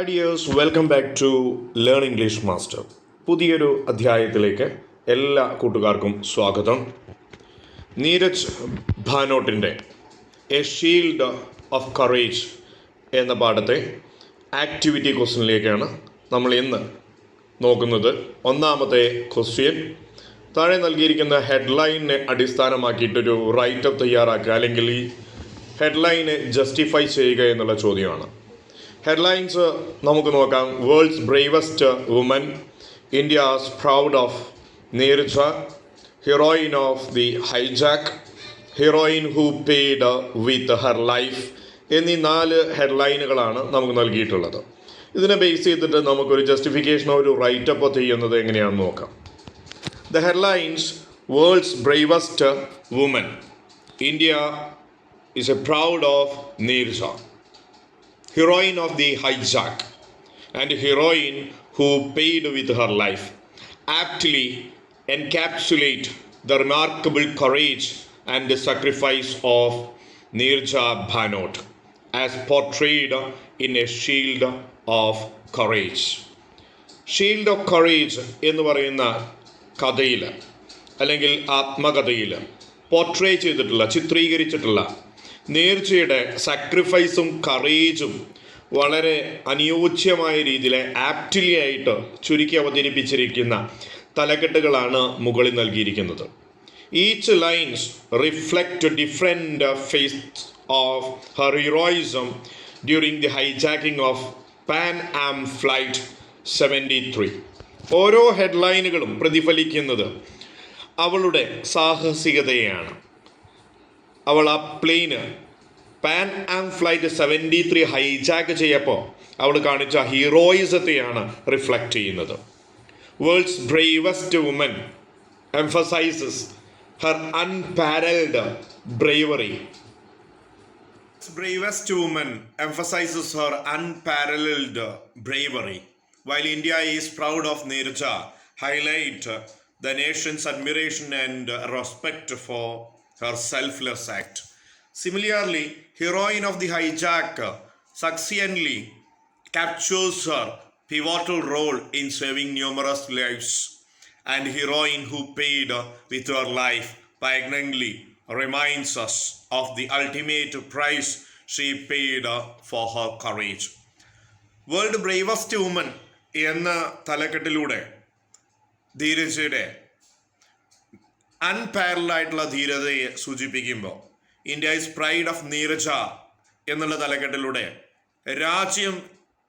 Hi dears welcome back to learn English master പുതിയൊരു അധ്യായത്തിലേക്ക് എല്ലാ കൂട്ടുകാർക്കും സ്വാഗതം. നീരജ് ഭാനോട്ടിന്റെ എ ഷീൽഡ് ഓഫ് കറേജ് എന്ന പാഠത്തെ ആക്ടിവിറ്റി ക്വസ്റ്റ്യനിലേക്കാണ് നമ്മൾ ഇന്ന് നോക്കുന്നത്. ഒന്നാമത്തെ ക്വസ്റ്റ്യൻ താഴെ നൽകിയിരിക്കുന്ന ഹെഡ്ലൈനെ അടിസ്ഥാനമാക്കിയിട്ടൊരു റൈറ്റപ്പ് തയ്യാറാക്കുക അല്ലെങ്കിൽ ഈ ഹെഡ്ലൈനെ ജസ്റ്റിഫൈ ചെയ്യുക എന്നുള്ള ചോദ്യമാണ്. ഹെഡ്ലൈൻസ് നമുക്ക് നോക്കാം. World's bravest woman India's proud of Neerja heroine of the hijack heroine who paid with her life എന്നീ നാല് ഹെഡ്ലൈനുകളാണ് നമുക്ക് നൽകിയിട്ടുള്ളത്. ഇതിനെ ബേസ് ചെയ്തിട്ട് നമുക്കൊരു ജസ്റ്റിഫിക്കേഷനോ ഒരു റൈറ്റപ്പോ ചെയ്യുന്നത് എങ്ങനെയാണെന്ന് നോക്കാം. The headlines world's bravest woman India is a proud of Nirja, heroine of the hijack, and heroine who paid with her life, aptly encapsulate the remarkable courage and the sacrifice of Nirja Bhanot, as portrayed in a shield of courage. Shield of courage എന്ന് പറയുന്ന കഥയിൽ അല്ലെങ്കിൽ ആത്മകഥയിൽ portray ചെയ്തിട്ടുള്ള ചിത്രീകരിച്ചിട്ടുള്ള നേർച്ചയുടെ സാക്രിഫൈസും കറേജും വളരെ അനുയോജ്യമായ രീതിയിൽ ആപ്റ്റിലി ആയിട്ട് ചുരുക്കി അവതരിപ്പിച്ചിരിക്കുന്ന തലക്കെട്ടുകളാണ് മുകളിൽ നൽകിയിരിക്കുന്നത്. Each lines reflect different phase of her heroism during the hijacking of Pan Am flight seventy three ഓരോ ഹെഡ്ലൈനുകളും പ്രതിഫലിക്കുന്നത് അവളുടെ സാഹസികതയാണ് അവൾ ആ പ്ലെയിന് Pan Am flight seventy three hijack ചെയ്യപ്പോൾ അവൾ കാണിച്ച ഹീറോയിസത്തെയാണ് റിഫ്ലക്റ്റ് ചെയ്യുന്നത്. World's bravest woman emphasises her unparalleled bravery bravest woman emphasises her unparalleled bravery while India is proud of Neerja highlight the nation's admiration and respect for her selfless act. Similarly, heroine of the hijack succinctly captures her pivotal role in saving numerous lives, and heroine who paid with her life poignantly reminds us of the ultimate price she paid for her courage. World bravest woman എന്ന തലക്കെട്ടിലൂടെ ധീരജയുടെ അൺപാരലായിട്ടുള്ള ധീരതയെ സൂചിപ്പിക്കുമ്പോൾ India is pride of Neerja എന്നുള്ള തലക്കെട്ടിലൂടെ രാജ്യം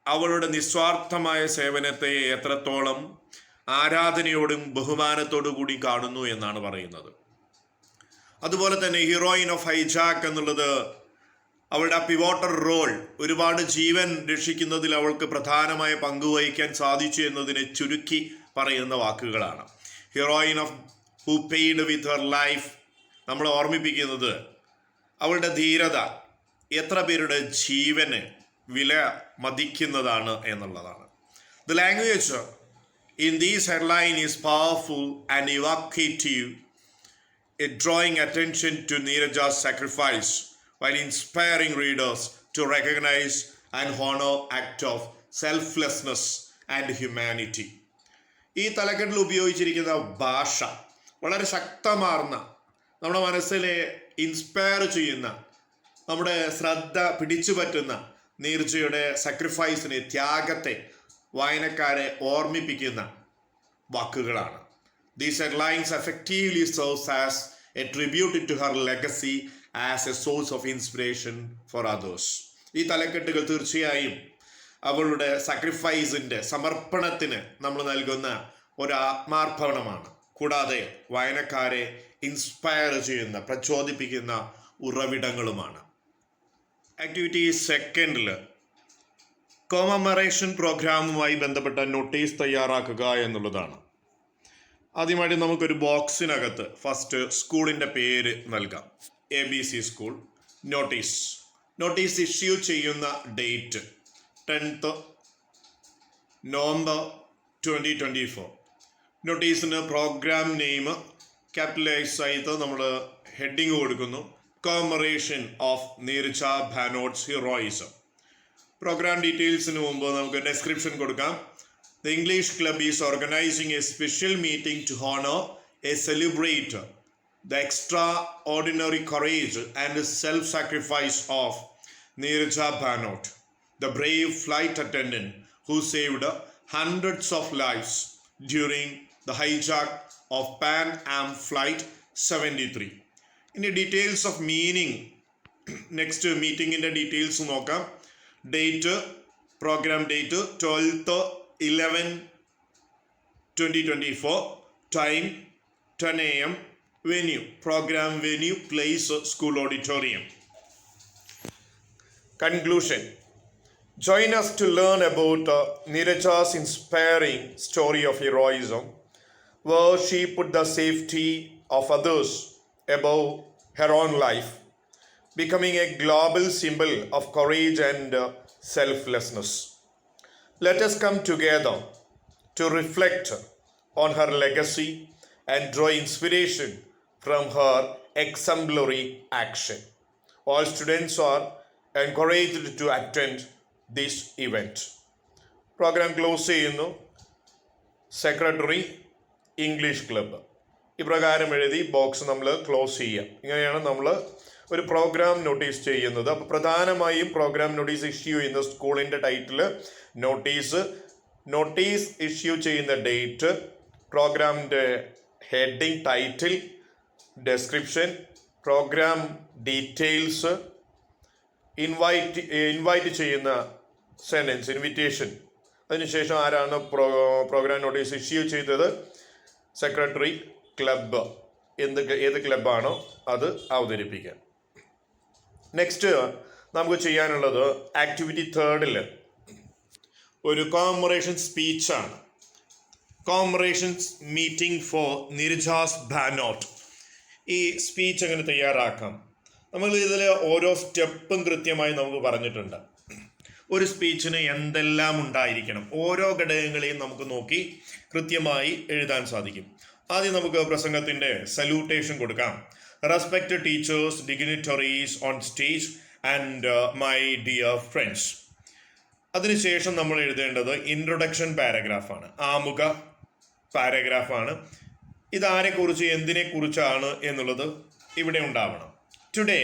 അവളുടെ നിസ്വാർത്ഥമായ സേവനത്തെ എത്രത്തോളം ആരാധനയോടും ബഹുമാനത്തോടു കൂടി കാണുന്നു എന്നാണ് പറയുന്നത്. അതുപോലെ തന്നെ ഹീറോയിൻ ഓഫ് ഹൈജാക്ക് എന്നുള്ളത് അവളുടെ ആ പിവോട്ടർ റോൾ ഒരുപാട് ജീവൻ രക്ഷിക്കുന്നതിൽ അവൾക്ക് പ്രധാനമായ പങ്കുവഹിക്കാൻ സാധിച്ചു എന്നതിനെ ചുരുക്കി പറയുന്ന വാക്കുകളാണ്. Heroine of who paid with her life നമ്മൾ ഓർമ്മിപ്പിക്കുന്നത് അവളുടെ ധീരത എത്ര പേരുടെ ജീവന് വില മതിക്കുന്നതാണ് എന്നുള്ളതാണ്. The language in these headline is powerful and evocative a drawing attention to Neeraja's sacrifice while inspiring readers to recognise and honour act of selflessness and humanity ഈ തലക്കെട്ടിൽ ഉപയോഗിച്ചിരിക്കുന്ന ഭാഷ വളരെ ശക്തമാർന്ന നമ്മുടെ മനസ്സിലെ ഇൻസ്പയർ ചെയ്യുന്ന നമ്മുടെ ശ്രദ്ധ പിടിച്ചു പറ്റുന്ന നീർജയുടെ സക്രിഫൈസിനെ ത്യാഗത്തെ വായനക്കാരെ ഓർമ്മിപ്പിക്കുന്ന വാക്കുകളാണ്. These lines effectively serves as a tribute to her legacy as a source of inspiration for others ഈ തലക്കെട്ടുകൾ തീർച്ചയായും അവളുടെ സക്രിഫൈസിന്റെ സമർപ്പണത്തിന് നമ്മൾ നൽകുന്ന ഒരു ആത്മാർപ്പണമാണ്. കൂടാതെ വായനക്കാരെ ഇൻസ്പയർ ചെയ്യുന്ന പ്രചോദിപ്പിക്കുന്ന ഉറവിടങ്ങളുമാണ്. ആക്ടിവിറ്റി സെക്കൻഡിൽ കോമമറേഷൻ പ്രോഗ്രാമുമായി ബന്ധപ്പെട്ട നോട്ടീസ് തയ്യാറാക്കുക എന്നുള്ളതാണ്. ആദ്യമായിട്ട് നമുക്കൊരു ബോക്സിനകത്ത് ഫസ്റ്റ് സ്കൂളിന്റെ പേര് നൽകാം. A B C school notice notice issue ചെയ്യുന്ന date tenth November twenty twenty four നോട്ടീസിന് പ്രോഗ്രാം നെയിം ക്യാപിറ്റലൈസ് ചെയ്ത് നമ്മൾ ഹെഡിങ് കൊടുക്കുന്നു. Commemoration of Neerja Bhanot's heroism programme ഡീറ്റെയിൽസിന് മുമ്പ് നമുക്ക് ഡെസ്ക്രിപ്ഷൻ കൊടുക്കാം. The English club is organising a special meeting to honour a celebrate the extraordinary courage and self sacrifice of Neerja Bhanot the brave flight attendant who saved hundreds of lifes during the hijack of Pan Am Flight 73. ഇനി details of meaning next മീറ്റിംഗിന്റെ details നോക്കാം date programme date twelfth eleven twenty twenty four time ten A M venue, place, school auditorium. Conclusion Join us to learn about uh, Niraja's inspiring story of heroism, where she put the safety of others above her own life, becoming a global symbol of courage and uh, selflessness. Let us come together to reflect on her legacy and draw inspiration from her exemplary action. All students are encouraged to attend this event. Programme close ചെയ്യുന്നു secretary English club ഇപ്രകാരം എഴുതി box നമ്മൾ close ചെയ്യുക ഇങ്ങനെയാണ് നമ്മൾ ഒരു programme notice ചെയ്യുന്നത്. അപ്പോൾ പ്രധാനമായും പ്രോഗ്രാം നോട്ടീസ് ഇഷ്യൂ ചെയ്യുന്ന സ്കൂളിന്റെ ടൈറ്റിൽ നോട്ടീസ് നോട്ടീസ് ഇഷ്യൂ ചെയ്യുന്ന ഡേറ്റ് പ്രോഗ്രാമിന്റെ heading title description programme details invite invite ചെയ്യുന്ന സെന്റൻസ് ഇൻവിറ്റേഷൻ അതിനുശേഷം ആരാണ് പ്രോ പ്രോഗ്രാം നോട്ടീസ് ഇഷ്യൂ ചെയ്തത്? Secretary club. എന്ത് ഏത് ക്ലബ്ബാണോ അത് അവതരിപ്പിക്കാൻ നെക്സ്റ്റ് നമുക്ക് ചെയ്യാനുള്ളത് ആക്ടിവിറ്റി തേർഡിൽ ഒരു കോമറേഷൻ സ്പീച്ചാണ് കോമറേഷൻസ് മീറ്റിംഗ് ഫോർ നിർജാസ് ബാനോട്ട് ഈ സ്പീച്ച് എങ്ങനെ തയ്യാറാക്കാം? നമ്മൾ ഇതിൽ ഓരോ സ്റ്റെപ്പും കൃത്യമായി നമുക്ക് പറഞ്ഞിട്ടുണ്ട്. ഒരു സ്പീച്ചിന് എന്തെല്ലാം ഉണ്ടായിരിക്കണം? ഓരോ ഘടകങ്ങളെയും നമുക്ക് നോക്കി കൃത്യമായി എഴുതാൻ സാധിക്കും. ആദ്യം നമുക്ക് പ്രസംഗത്തിന്റെ സല്യൂട്ടേഷൻ കൊടുക്കാം. Respect teachers dignitaries on stage and my dear friends അതിനുശേഷം നമ്മൾ എഴുതേണ്ടത് ഇൻട്രൊഡക്ഷൻ പാരഗ്രാഫാണ് ആമുഖ പാരഗ്രാഫാണ് ഇതാരെക്കുറിച്ച് എന്തിനെക്കുറിച്ചാണ് എന്നുള്ളത് ഇവിടെ ഉണ്ടാവണം. Today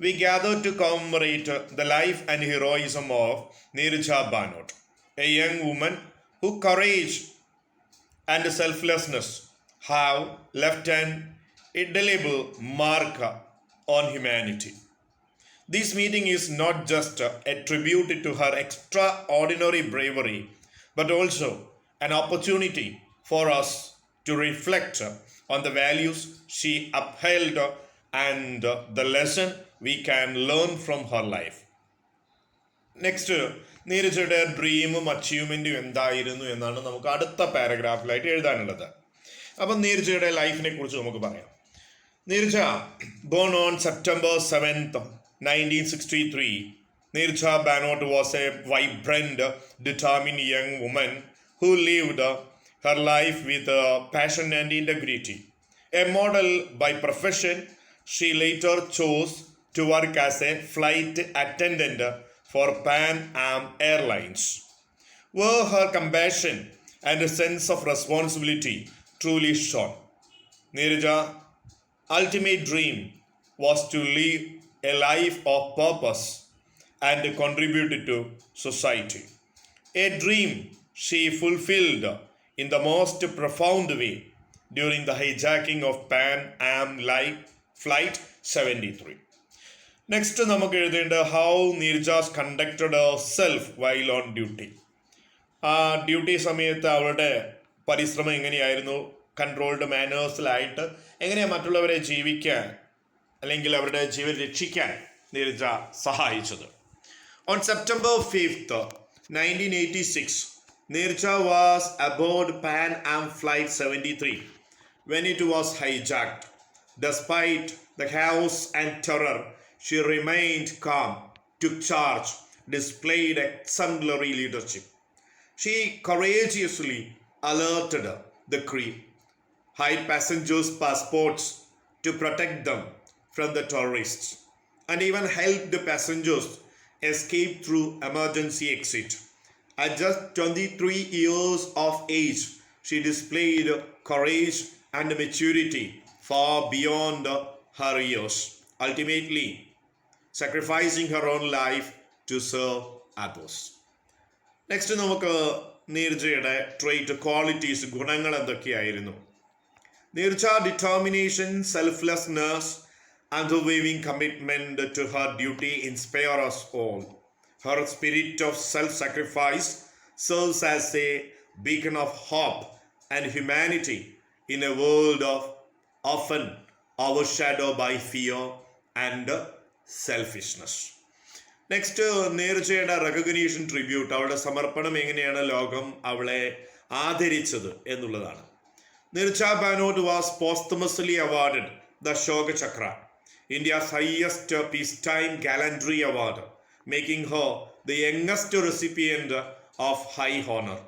we gather to commemorate the life and heroism of Nirja Banot, a young woman whose courage and selflessness have left an indelible mark on humanity. This meeting is not just a tribute to her extraordinary bravery, but also an opportunity for us to reflect on the values she upheld and the lesson we can learn from her life. Next നീരജയുടെ ഡ്രീമും അച്ചീവ്മെന്റും എന്തായിരുന്നു എന്നാണ് നമുക്ക് അടുത്ത പാരഗ്രാഫിലായിട്ട് എഴുതാനുള്ളത് അപ്പം നീരജയുടെ ലൈഫിനെ കുറിച്ച് നമുക്ക് പറയാം Neerja born on September seventh 1963, Nirja Banot was a vibrant, determined young woman who lived her life with passion and integrity. A model by profession, she later chose to work as a flight attendant for Pan Am Airlines, where her compassion and sense of responsibility truly shone. Nirja ultimate dream was to live a life of purpose and contribute to society. A dream she fulfilled in the most profound way during the hijacking of Pan Am Light Flight 73. Next നമുക്ക് എഴുതേണ്ട how Neerja's conducted self while on duty ആ duty സമയത്ത് അവളുടെ പരിശ്രമം എങ്ങനെയായിരുന്നു? Controlled മാനേഴ്സിലായിട്ട് എങ്ങനെയാണ് മറ്റുള്ളവരെ ജീവിക്കാൻ അല്ലെങ്കിൽ അവരുടെ ജീവൻ രക്ഷിക്കാൻ നീരജ സഹായിച്ചത്? On September fifth nineteen eighty six Neerja was aboard Pan Am flight seventy three when it was hijacked Despite the chaos and terror, she remained calm, took charge, displayed exemplary leadership. She courageously alerted the crew, hid passengers' passports to protect them from the terrorists, and even helped the passengers escape through emergency exit. At just 23 years of age, she displayed courage and maturity far beyond her years, ultimately sacrificing her own life to serve others. Next നമുക്ക് നീർജയുടെ trait qualities ഗുണങ്ങൾ എന്തൊക്കെയായിരുന്നു Neerja determination selflessness unwavering commitment to her duty inspire us all. Her spirit of self-sacrifice serves as a beacon of hope and humanity in a world of often overshadowed by fear and selfishness. Next നേർച്ചയുടെ recognition tribute അവളുടെ സമർപ്പണം എങ്ങനെയാണ് ലോകം അവളെ ആദരിച്ചത് എന്നുള്ളതാണ് Neerja Bhanot was posthumously awarded the Ashoka Chakra India's highest peace time gallantry award making her the youngest recipient of high honour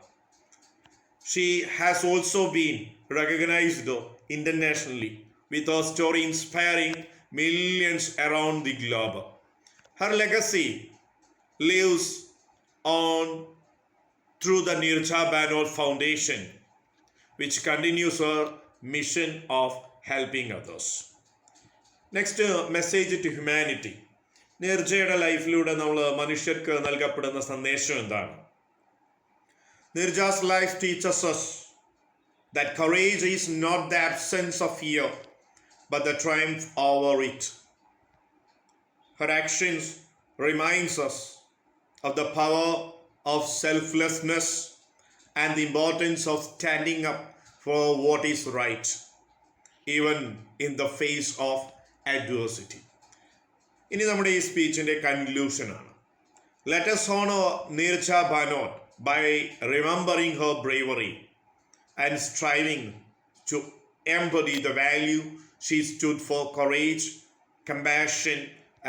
she has also been recognized internationally with her story inspiring millions around the globe. Her legacy lives on through the Nirja Banor Foundation, which continues her mission of helping others. Next message to humanity നീർജയുടെ ലൈഫിലൂടെ നമ്മൾ മനുഷ്യർക്ക് നൽകപ്പെടുന്ന സന്ദേശം എന്താണ് life teaches us that courage is not the absence of fear, but the triumph over it. Her actions reminds us of the power of selflessness and the importance of standing up for what is right, even in the face of adversity. ഇനി നമ്മുടെ ഈ സ്പീച്ചിന്റെ കൺക്ലൂഷനാണ് let us honor Neerja Bhanot by remembering her bravery and striving to embody the value she stood for courage, compassion,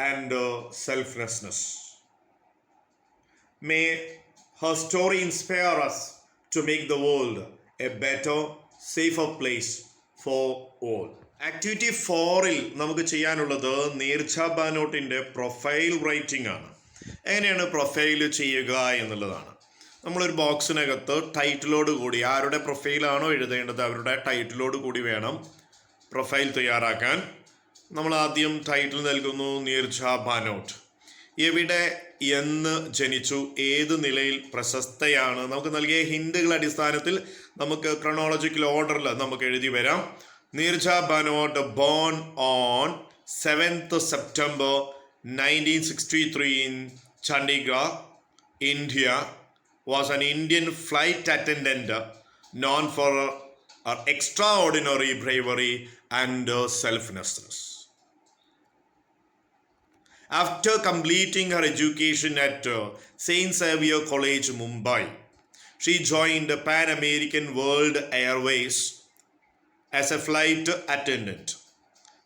and uh, selflessness. May her story inspire us to make the world a better, safer place for all. Activity ഫോറിൽ നമുക്ക് ചെയ്യാനുള്ളത് നീർച്ച ബാനോട്ടിന്റെ profile writing ആണ് എങ്ങനെയാണ് profile ചെയ്യുക എന്നുള്ളതാണ് നമ്മളൊരു ബോക്സിനകത്ത് ടൈറ്റിലോട് കൂടി ആരുടെ പ്രൊഫൈലാണോ എഴുതേണ്ടത് അവരുടെ ടൈറ്റിലോട് കൂടി വേണം പ്രൊഫൈൽ തയ്യാറാക്കാൻ. നമ്മൾ ആദ്യം ടൈറ്റിൽ നൽകുന്നു നീർജ ബാനോട്ട്. എവിടെ എന്ന് ജനിച്ചു ഏത് നിലയിൽ പ്രശസ്തയാണ്? നമുക്ക് നൽകിയ ഹിന്ദുകൾ അടിസ്ഥാനത്തിൽ നമുക്ക് ക്രണോളജിക്കൽ ഓർഡറിൽ നമുക്ക് എഴുതി വരാം. Neerja Bhanot born on seventh September nineteen sixty three in Chandigarh India was an Indian flight attendant known for her extraordinary bravery and selflessness. After completing her education at uh, St. Xavier College, Mumbai, she joined Pan American World Airways as a flight attendant.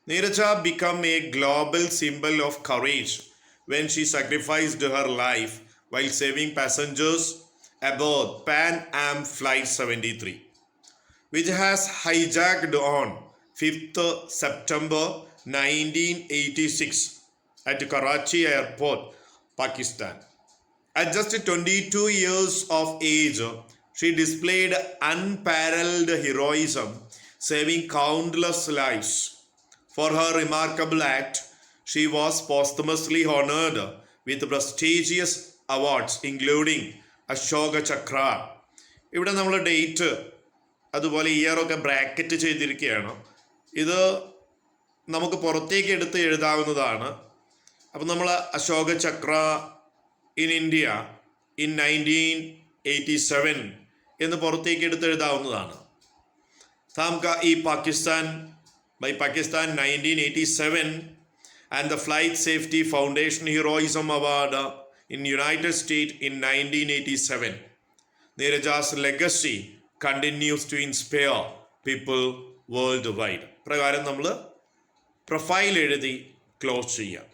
Neeraja became a global symbol of courage when she sacrificed her life while saving passengers aboard Pan Am Flight 73, which has hijacked on 5th September 1986 at Karachi Airport, Pakistan. At just 22 years of age, she displayed unparalleled heroism, saving countless lives. For her remarkable act, she was posthumously honored with prestigious awards, including Ashoka Chakra ഇവിടെ നമ്മൾ date അതുപോലെ ഇയറൊക്കെ bracket ചെയ്തിരിക്കുകയാണ്. ഇത് നമുക്ക് പുറത്തേക്ക് എടുത്ത് എഴുതാവുന്നതാണ്. അപ്പം നമ്മൾ Ashoka Chakra in India in nineteen eighty seven എന്ന് പുറത്തേക്ക് എടുത്ത് എഴുതാവുന്നതാണ്. Tamgha e Pakistan by Pakistan nineteen eighty seven and the flight safety foundation heroism award in United States in 1987. Legacy continues to to people worldwide പ്രകാരം നമ്മൾ profile എഴുതി close ചെയ്യാം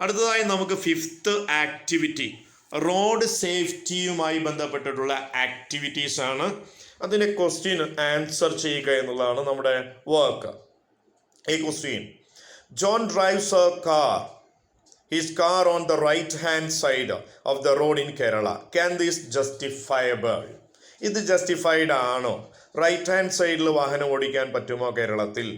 അടുത്തതായി നമുക്ക് ഫിഫ്ത്ത് ആക്ടിവിറ്റി റോഡ് സേഫ്റ്റിയുമായി ബന്ധപ്പെട്ടിട്ടുള്ള ആക്ടിവിറ്റീസ് ആണ്. അതിന്റെ question answer ചെയ്യുക എന്നുള്ളതാണ് നമ്മുടെ വർക്ക് ഈ question John drives a car his car on the right hand side of the road in Kerala. Can this justifiable? ഇത് ജസ്റ്റിഫൈഡ് ആണോ? റൈറ്റ് ഹാൻഡ് സൈഡിൽ വാഹനം ഓടിക്കാൻ പറ്റുമോ കേരളത്തിൽ?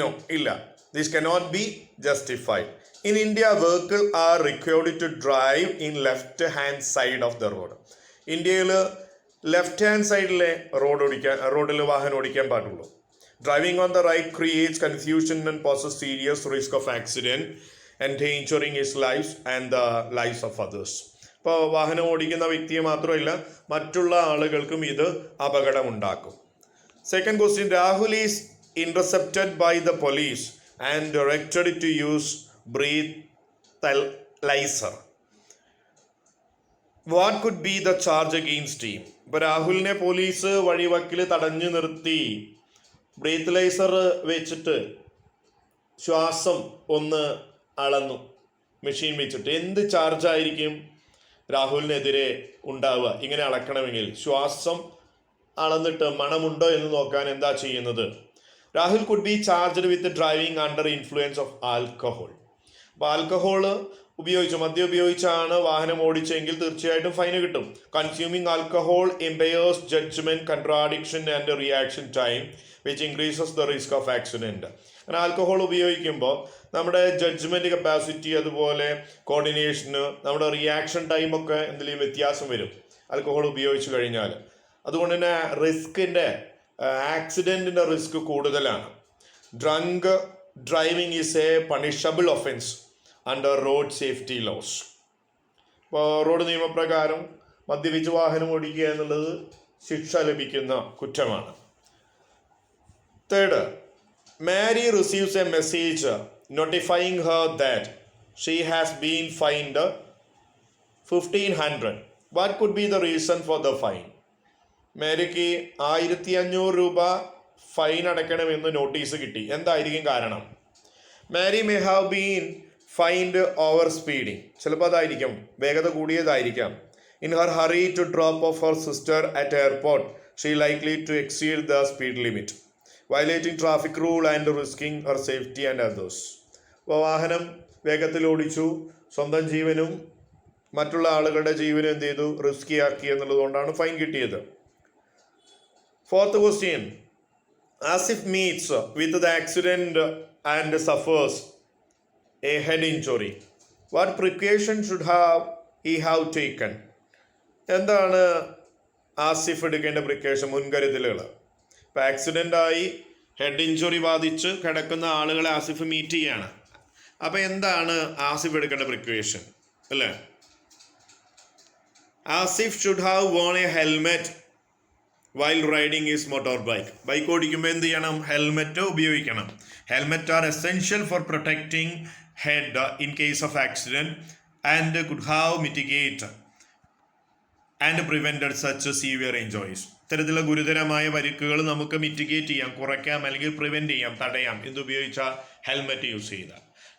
നോ ഇല്ല. This cannot be justified in India vehicle are required to drive in left hand side of the road ഇന്ത്യയിൽ left hand സൈഡിലെ റോഡ് ഓടിക്കാൻ റോഡിൽ വാഹനം ഓടിക്കാൻ പാടുള്ളൂ. Driving on the right creates confusion and poses serious risk of accident endangering his life and the life of others ഇപ്പോൾ വാഹനം ഓടിക്കുന്ന വ്യക്തിയെ മാത്രമല്ല മറ്റുള്ള ആളുകൾക്കും ഇത് അപകടമുണ്ടാക്കും. Second question Rahul is intercepted by the police and directed to use breathalyser what could be the charge against team ഇപ്പോൾ രാഹുലിനെ പോലീസ് വഴിവക്കിൽ തടഞ്ഞു നിർത്തി. ബ്രീത്ത് ലൈസർ വെച്ചിട്ട് ശ്വാസം ഒന്ന് അളന്നു. മെഷീൻ വെച്ചിട്ട് എന്ത് ചാർജായിരിക്കും രാഹുലിനെതിരെ ഉണ്ടാവുക. ഇങ്ങനെ അളക്കണമെങ്കിൽ ശ്വാസം അളന്നിട്ട് മണമുണ്ടോ എന്ന് നോക്കാൻ എന്താ ചെയ്യുന്നത്? Rahul could be charged with driving under influence of alcohol അപ്പോൾ ആൽക്കഹോൾ ഉപയോഗിച്ചു മദ്യം ഉപയോഗിച്ചാണ് വാഹനം ഓടിച്ചെങ്കിൽ തീർച്ചയായിട്ടും ഫൈന് കിട്ടും. Consuming alcohol impairs judgement contradiction and reaction time which increases the risk of accident അങ്ങനെ ആൽക്കഹോൾ ഉപയോഗിക്കുമ്പോൾ നമ്മുടെ ജഡ്ജ്മെന്റ് കപ്പാസിറ്റി അതുപോലെ കോർഡിനേഷന് നമ്മുടെ റിയാക്ഷൻ ടൈമൊക്കെ എന്തെങ്കിലും വ്യത്യാസം വരും. ആൽക്കഹോൾ ഉപയോഗിച്ച് കഴിഞ്ഞാൽ അതുകൊണ്ട് തന്നെ റിസ്കിന്റെ ആക്സിഡന്റിന്റെ റിസ്ക് കൂടുതലാണ്. Drunk driving is a punishable offence under road safety laws ഇപ്പോൾ റോഡ് നിയമപ്രകാരം മദ്യപിച്ച് വാഹനം ഓടിക്കുക എന്നുള്ളത് ശിക്ഷ ലഭിക്കുന്ന കുറ്റമാണ്. Third Mary receives a message notifying her that she has been fined fifteen hundred what could be the reason for the fine മേരിക്ക് ആയിരത്തി അഞ്ഞൂറ് രൂപ ഫൈൻ അടയ്ക്കണമെന്ന് നോട്ടീസ് കിട്ടി. എന്തായിരിക്കും കാരണം? Mary may have been fined over speeding ചിലപ്പോൾ അതായിരിക്കും. വേഗത കൂടിയതായിരിക്കാം. In her hurry to drop off her sister at airport she likely to exceed the speed limit violating traffic rule and risking her safety and others അപ്പോൾ വാഹനം വേഗത്തിൽ ഓടിച്ചു. സ്വന്തം ജീവനും മറ്റുള്ള ആളുകളുടെ ജീവനും എന്ത് ചെയ്തു? റിസ്കി ആക്കി എന്നുള്ളതുകൊണ്ടാണ് ഫൈൻ കിട്ടിയത്. Fourth question Asif meets with the accident and suffers a head injury what precaution should have he have taken എന്താണ് ആസിഫ് എടുക്കേണ്ട പ്രിക്കോഷൻ മുൻകരുതലുകൾ. ഇപ്പം ആക്സിഡന്റ് ആയി ഹെഡ് ഇഞ്ചുറി ബാധിച്ച് കിടക്കുന്ന ആളുകളെ ആസിഫ് മീറ്റ് ചെയ്യാണ്. അപ്പോൾ എന്താണ് ആസിഫ് എടുക്കേണ്ട പ്രിക്വേഷൻ അല്ലേ? Asif should have worn a helmet while riding his motorbike bike ഓടിക്കുമ്പോൾ എന്ത് ചെയ്യണം? ഹെൽമെറ്റ് ഉപയോഗിക്കണം. Helmet are essential for protecting head in case of accident and could have mitigate and prevented such severe injuries ഇത്തരത്തിലുള്ള ഗുരുതരമായ പരിക്കുകൾ നമുക്ക് mitigate ചെയ്യാം കുറയ്ക്കാം അല്ലെങ്കിൽ പ്രിവെന്റ് ചെയ്യാം തടയാം. ഇതുപയോഗിച്ച ഹെൽമെറ്റ് യൂസ് ചെയ്യുക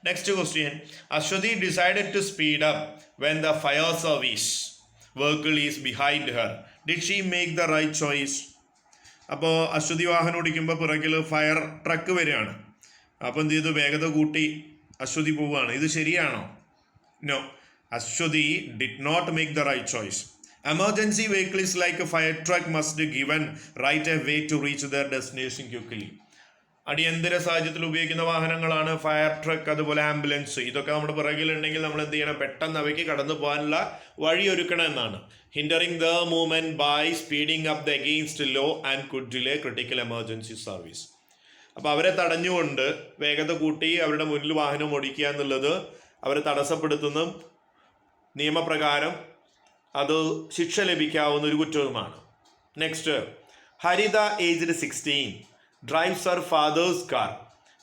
next question Aswathi decided to speed up when the fire service vehicle is behind her did she make the right choice അപ്പോൾ അശ്വതി വാഹനം ഓടിക്കുമ്പോൾ പിറകിൽ ഫയർ ട്രക്ക് വരികയാണ്. അപ്പോൾ എന്ത് ചെയ്തു? വേഗത കൂട്ടി അശ്വതി പോവുകയാണ്. ഇത് ശരിയാണോ? No Aswathi did not make the right choice emergency vehicles like fire truck must given right a way to reach their destination quickly അടിയന്തര സാഹചര്യത്തിൽ ഉപയോഗിക്കുന്ന വാഹനങ്ങളാണ് ഫയർ ട്രക്ക് അതുപോലെ ആംബുലൻസ് ഇതൊക്കെ നമ്മുടെ പിറകിലുണ്ടെങ്കിൽ നമ്മൾ എന്ത് ചെയ്യണം? പെട്ടെന്ന് അവയ്ക്ക് കടന്നു പോകാനുള്ള വഴി ഒരുക്കണം എന്നാണ്. Hindering the movement by speeding up the against law and could delay critical emergency service അപ്പോൾ അവരെ തടഞ്ഞുകൊണ്ട് വേഗത കൂട്ടി അവരുടെ മുന്നിൽ വാഹനം ഓടിക്കുക എന്നുള്ളത് അവരെ തടസ്സപ്പെടുത്തുന്ന നിയമപ്രകാരം അത് ശിക്ഷ ലഭിക്കാവുന്ന ഒരു കുറ്റവുമാണ്. Next Haritha aged sixteen drives her father's car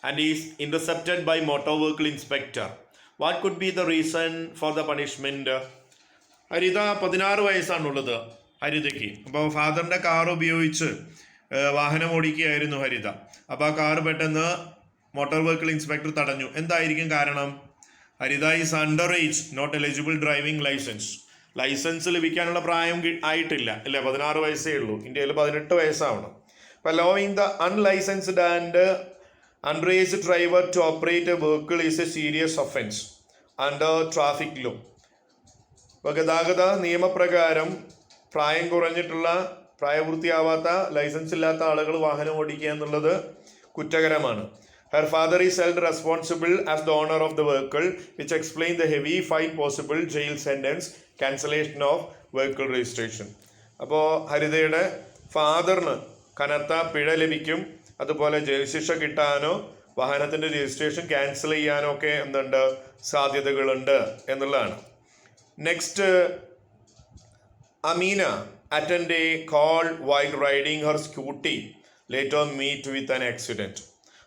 and is intercepted by motor vehicle inspector what could be the reason for the punishment Haritha പതിനാറ് വയസ്സാണുള്ളത് ഹരിതയ്ക്ക്. അപ്പോൾ ഫാദറിന്റെ കാർ ഉപയോഗിച്ച് വാഹനം ഓടിക്കുകയായിരുന്നു ഹരിത. അപ്പോൾ ആ കാർ പെട്ടെന്ന് മോട്ടോർ വെഹിക്കിൾ ഇൻസ്പെക്ടർ തടഞ്ഞു. എന്തായിരിക്കും കാരണം? Haritha is under age not eligible driving licence licence ലഭിക്കാനുള്ള പ്രായം ആയിട്ടില്ല. അല്ലേ? പതിനാറ് വയസ്സേ ഉള്ളൂ. ഇന്ത്യയിൽ പതിനെട്ട് വയസ്സാവണം. അപ്പോൾ allowing the unlicensed and unraised driver to operate a vehicle is a serious offence under traffic law ഇപ്പോൾ ഗതാഗത നിയമപ്രകാരം പ്രായം കുറഞ്ഞിട്ടുള്ള പ്രായപൂർത്തിയാവാത്ത ലൈസൻസ് ഇല്ലാത്ത ആളുകൾ വാഹനം ഓടിക്കുക എന്നുള്ളത് കുറ്റകരമാണ്. Her father is held responsible as the owner of the vehicle which explain the heavy fine possible jail sentence cancellation of vehicle registration അപ്പോൾ ഹരിതയുടെ ഫാദറിന് കനത്ത പിഴ ലഭിക്കും. അതുപോലെ ജയിൽ ശിക്ഷ കിട്ടാനോ വാഹനത്തിന്റെ രജിസ്ട്രേഷൻ ക്യാൻസൽ ചെയ്യാനോ ഒക്കെ എന്തുണ്ട്? സാധ്യതകളുണ്ട് എന്നുള്ളതാണ്. Next Ameena attend a call while riding her scooty late on meet with an accident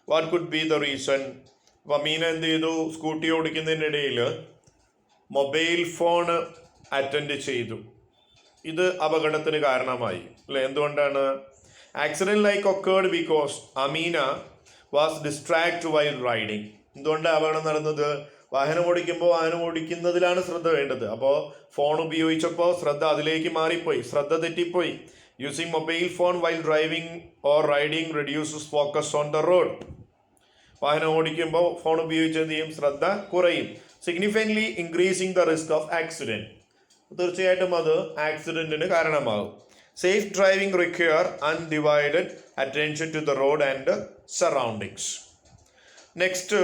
what could be the reason അപ്പോൾ മീന എന്ത് ചെയ്തു? സ്കൂട്ടി ഓടിക്കുന്നതിനിടയിൽ മൊബൈൽ ഫോൺ അറ്റൻഡ് ചെയ്തു. ഇത് അപകടത്തിന് കാരണമായി. അല്ലെ? എന്തുകൊണ്ടാണ്? Accident like occurred because Ameena was distract while riding എന്തുകൊണ്ടാണ് അപകടം നടന്നത്? വാഹനം ഓടിക്കുമ്പോൾ വാഹനം ഓടിക്കുന്നതിലാണ് ശ്രദ്ധ വേണ്ടത്. അപ്പോൾ ഫോൺ ഉപയോഗിച്ചപ്പോൾ ശ്രദ്ധ അതിലേക്ക് മാറിപ്പോയി. ശ്രദ്ധ തെറ്റിപ്പോയി. Using mobile phone while driving or riding reduces focus on the road വാഹനം ഓടിക്കുമ്പോൾ ഫോൺ ഉപയോഗിച്ച് ചെയ്യും? ശ്രദ്ധ കുറയും. Significantly increasing the risk of accident തീർച്ചയായിട്ടും അത് ആക്സിഡന്റിന് കാരണമാകും. Safe driving require undivided attention to the road and surroundings next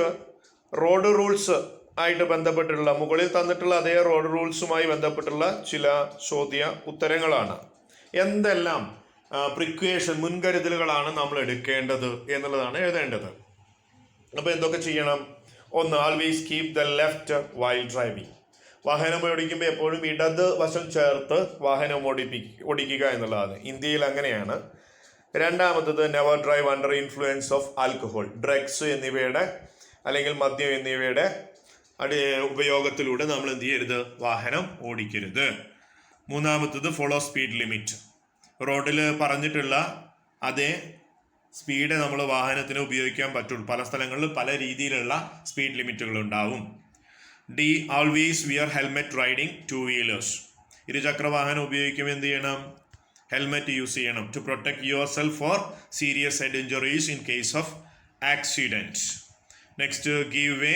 road rules ആയിട്ട് ബന്ധപ്പെട്ടുള്ള മുകളിൽ തന്നിട്ടുള്ള അതേ റോഡ് റൂൾസുമായി ബന്ധപ്പെട്ടുള്ള ചില ചോദ്യ ഉത്തരങ്ങളാണ്. എന്തെല്ലാം പ്രിക്വേഷൻ മുൻകരുതലുകളാണ് നമ്മൾ എടുക്കേണ്ടത് എന്നുള്ളതാണ് എഴുതേണ്ടത്. അപ്പോൾ എന്തൊക്കെ ചെയ്യണം? ഒന്ന് always keep the left while driving വാഹനം ഓടിക്കുമ്പോൾ എപ്പോഴും ഇടത് വശം ചേർത്ത് വാഹനം ഓടിപ്പി ഓടിക്കുക എന്നുള്ളതാണ്. ഇന്ത്യയിൽ അങ്ങനെയാണ്. രണ്ടാമത്തത് never drive under influence of alcohol drugs എന്നിവയുടെ അല്ലെങ്കിൽ മദ്യം എന്നിവയുടെ അടി ഉപയോഗത്തിലൂടെ നമ്മൾ എന്ത് ചെയ്യരുത്? വാഹനം ഓടിക്കരുത്. മൂന്നാമത്തത് ഫോളോ സ്പീഡ് ലിമിറ്റ് റോഡിൽ പറഞ്ഞിട്ടുള്ള അതേ സ്പീഡ് നമ്മൾ വാഹനത്തിന് ഉപയോഗിക്കാൻ പറ്റുള്ളൂ പല സ്ഥലങ്ങളിൽ പല രീതിയിലുള്ള സ്പീഡ് ലിമിറ്റുകൾ ഉണ്ടാവും. D always wear helmet riding two wheelers ഇരുചക്ര വാഹനം ഉപയോഗിക്കുമ്പോൾ എന്ത് ചെയ്യണം? ഹെൽമെറ്റ് യൂസ് ചെയ്യണം. To protect yourself for serious head injuries in case of accident next give way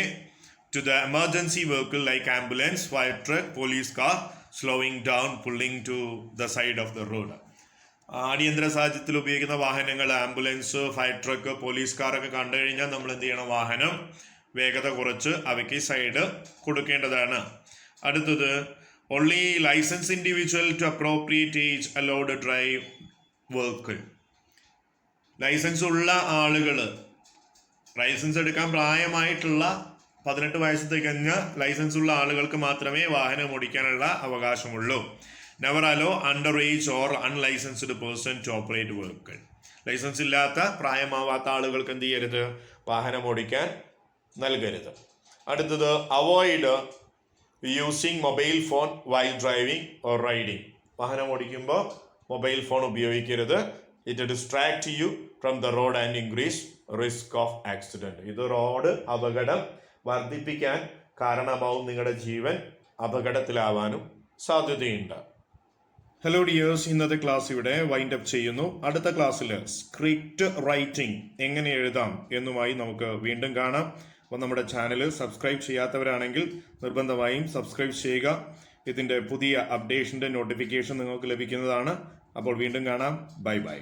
to the emergency vehicle like ambulance fire truck police car slowing down pulling to the side of the road അടിയന്തര സാഹചര്യത്തിൽ ഉപയോഗിക്കുന്ന വാഹനങ്ങൾ ambulance fire truck police കാറൊക്കെ കണ്ടു കഴിഞ്ഞാൽ നമ്മൾ എന്ത് ചെയ്യണം? വാഹനം വേഗത കുറച്ച് അവയ്ക്ക് സൈഡ് കൊടുക്കേണ്ടതാണ്. അടുത്തത് only licence individual to appropriate age allowed drive vehicle licence ഉള്ള ആളുകൾ ലൈസൻസ് എടുക്കാൻ പ്രായമായിട്ടുള്ള പതിനെട്ട് വയസ്സ് തികഞ്ഞ ലൈസൻസ് ഉള്ള ആളുകൾക്ക് മാത്രമേ വാഹനം ഓടിക്കാനുള്ള അവകാശമുള്ളൂ. Never allow under age or unlicensed person to operate vehicle licence ഇല്ലാത്ത പ്രായമാവാത്ത ആളുകൾക്ക് എന്ത് ചെയ്യരുത്? വാഹനം ഓടിക്കാൻ നൽകരുത്. അടുത്തത് avoid using mobile phone while driving or riding വാഹനം ഓടിക്കുമ്പോൾ മൊബൈൽ ഫോൺ ഉപയോഗിക്കരുത്. It distract you from the road and increase risk of accident ഇത് റോഡ് അപകടം വർദ്ധിപ്പിക്കാൻ കാരണമാവും. നിങ്ങളുടെ ജീവൻ അപകടത്തിലാവാനും സാധ്യതയുണ്ട്. ഹലോ ഡിയേഴ്സ് ഇന്നത്തെ ക്ലാസ് ഇവിടെ വൈൻഡ് അപ്പ് ചെയ്യുന്നു. അടുത്ത ക്ലാസ്സിൽ സ്ക്രിപ്റ്റ് റൈറ്റിംഗ് എങ്ങനെ എഴുതാം എന്നുമായി നമുക്ക് വീണ്ടും കാണാം. അപ്പോൾ നമ്മുടെ ചാനൽ സബ്സ്ക്രൈബ് ചെയ്യാത്തവരാണെങ്കിൽ നിർബന്ധമായും സബ്സ്ക്രൈബ് ചെയ്യുക. ഇതിന്റെ പുതിയ അപ്ഡേഷന്റെ നോട്ടിഫിക്കേഷൻ നിങ്ങൾക്ക് ലഭിക്കുന്നതാണ്. അപ്പോൾ വീണ്ടും കാണാം. Bye bye